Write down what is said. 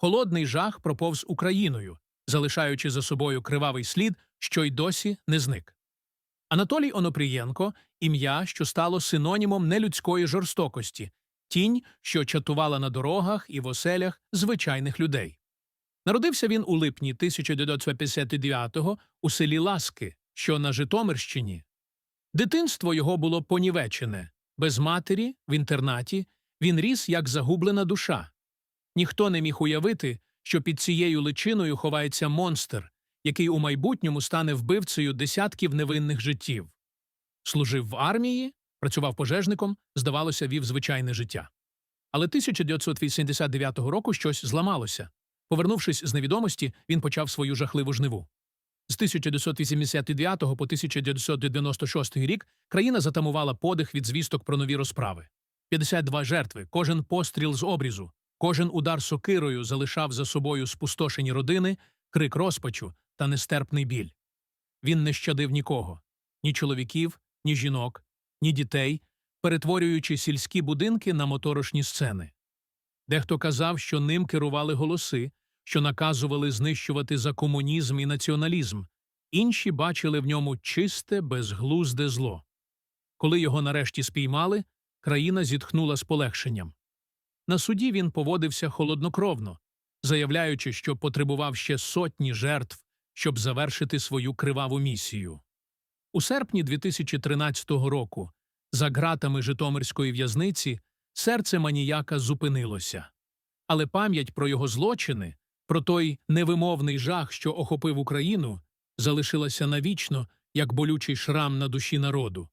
холодний жах проповз Україною, залишаючи за собою кривавий слід, що й досі не зник. Анатолій Онопрієнко ім'я, що стало синонімом нелюдської жорстокості, тінь, що чатувала на дорогах і в оселях звичайних людей. Народився він у липні 1959-го у селі Ласки, що на Житомирщині. Дитинство його було понівечене. Без матері, в інтернаті, він ріс як загублена душа. Ніхто не міг уявити, що під цією личиною ховається монстр, який у майбутньому стане вбивцею десятків невинних життів. Служив в армії, працював пожежником, здавалося, вів звичайне життя. Але 1989 року щось зламалося. Повернувшись з невідомості, він почав свою жахливу жниву. З 1989 по 1996 рік країна затамувала подих від звісток про нові розправи. 52 жертви, кожен постріл з обрізу, кожен удар сокирою залишав за собою спустошені родини, крик розпачу та нестерпний біль. Він не щадив нікого ні чоловіків, ні жінок, ні дітей, перетворюючи сільські будинки на моторошні сцени. Дехто казав, що ним керували голоси, що наказували знищувати за комунізм і націоналізм, інші бачили в ньому чисте, безглузде зло. Коли його нарешті спіймали, країна зітхнула з полегшенням. На суді він поводився холоднокровно, заявляючи, що потребував ще сотні жертв, щоб завершити свою криваву місію. У серпні 2013 року, за ґратами Житомирської в'язниці, серце маніяка зупинилося. Але пам'ять про його злочини, про той невимовний жах, що охопив Україну, залишилася навічно, як болючий шрам на душі народу.